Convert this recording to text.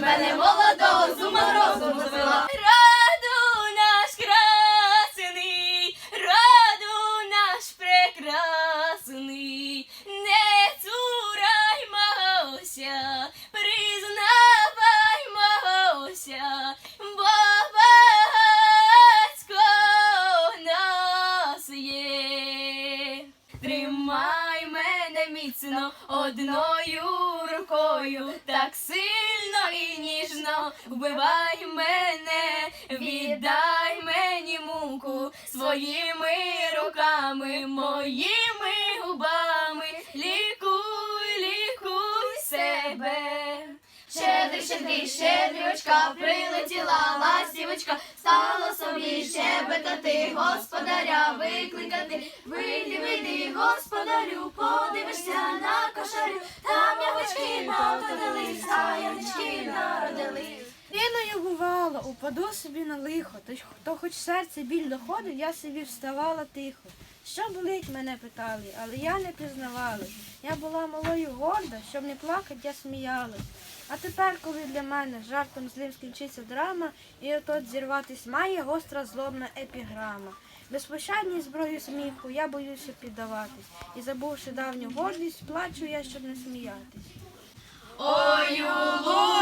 мене молодого з розум звела. Раду наш красний, раду наш прекрасний, не цурайся. Ніжно, одною рукою, так сильно і ніжно вбивай мене, віддай мені муку своїми руками, моїми губами, лікуй, лікуй себе. Щедрий, щедрий, щедрівочка, прилетіла ластівочка, стала собі господаря викликати. Вийди, вийди, господарю, подивишся на кошарю, там явочки народились, а янички народились. Іною бувало, упаду собі на лихо, то, хоч серце біль доходить, я собі вставала тихо. Що болить, мене питали, але я не пізнавалась. Я була малою горда, щоб не плакать, я сміялась. А тепер, коли для мене жартом злим скінчиться драма, і отот зірватись має гостра злобна епіграма. Безпощадній зброї сміху я боюся піддаватись, і забувши давню гордість, плачу я, щоб не сміятись. Ой, у лузі червона калина